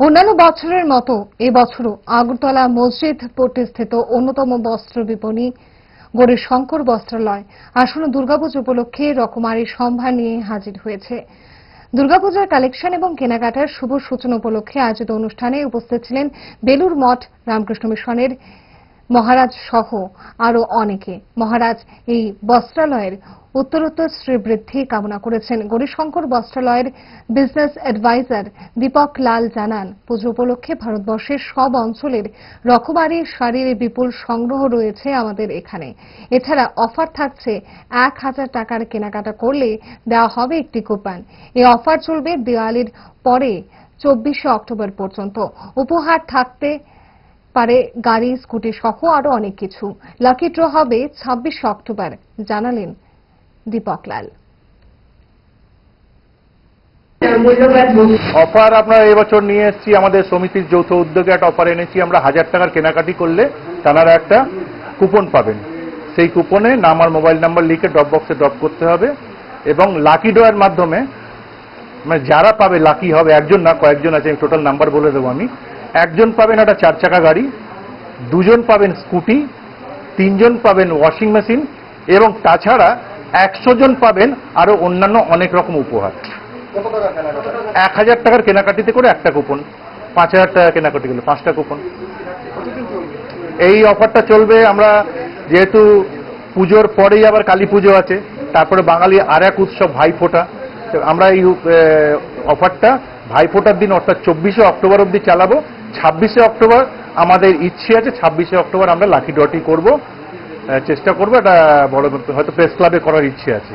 অন্যান্য বছরের মতো এবছরও আগরতলা মসজিদ পট্টিস্থিত অন্যতম বস্ত্র বিপণী গড়ে শঙ্কর বস্ত্রালয়। আসন্ন দুর্গাপুজো উপলক্ষে রকমারি সম্ভার নিয়ে হাজির হয়েছে। দুর্গাপূজার কালেকশন এবং কেনাকাটার শুভ সূচনা উপলক্ষে আয়োজিত অনুষ্ঠানে উপস্থিত ছিলেন বেলুর মঠ রামকৃষ্ণ মিশনের মহারাজ সহ আরও অনেকে। মহারাজ এই বস্ত্রালয়ের উত্তরোত্তর শ্রীবৃদ্ধি কামনা করেছেন। গৌরীশঙ্কর বস্ত্রালয়ের বিজনেস অ্যাডভাইজার দীপক লাল জানান, পুজো উপলক্ষে ভারতবর্ষের সব অঞ্চলের রকমারি শাড়ির বিপুল সংগ্রহ রয়েছে আমাদের এখানে। এছাড়া অফার থাকছে এক হাজার টাকার কেনাকাটা করলে দেওয়া হবে একটি কুপন। এই অফার চলবে দেওয়ালির পরে, চব্বিশে অক্টোবর পর্যন্ত। উপহার থাকতে পারে গাড়ি, স্কুটি সহ আরও অনেক কিছু। লাকি ড্র হবে ছাব্বিশে অক্টোবর, জানালেন দীপক লাল। অফার আমরা এবছর নিয়ে এসেছি, আমাদের সমিতির যৌথ উদ্যোগে একটা অফার এনেছি, আমরা হাজার টাকার কেনাকাটি করলে তারা একটা কুপন পাবেন। সেই কুপনে নাম আর মোবাইল নাম্বার লিখে ড্রপ বক্সে ড্রপ করতে হবে এবং লাকি ড্রয়ের মাধ্যমে মানে যারা পাবে লাকি হবে, একজন না কয়েকজন আছে টোটাল নাম্বার বলে দেবো আমি একজন পাবেন একটা চার চাকা গাড়ি, দুজন পাবেন স্কুটি, তিনজন পাবেন ওয়াশিং মেশিন এবং তাছাড়া একশো জন পাবেন আরও অন্যান্য অনেক রকম উপহার। এক হাজার টাকার কেনাকাটিতে করে একটা কুপন পাঁচ হাজার টাকা কেনাকাটি করলে পাঁচটা কুপন এই অফারটা চলবে, আমরা যেহেতু পুজোর পরেই আবার কালী পুজো আছে, তারপরে বাঙালি আর এক উৎসব ভাইফোঁটা। আমরা এই অফারটা ভাইফোঁটার দিন অর্থাৎ চব্বিশে অক্টোবর অবধি চালাবো ছাব্বিশে অক্টোবর, আমাদের ইচ্ছে আছে ছাব্বিশে অক্টোবর আমরা লাকি ডটি করব। চেষ্টা করব, এটা বড় হয়তো প্রেস ক্লাবে করার ইচ্ছে আছে।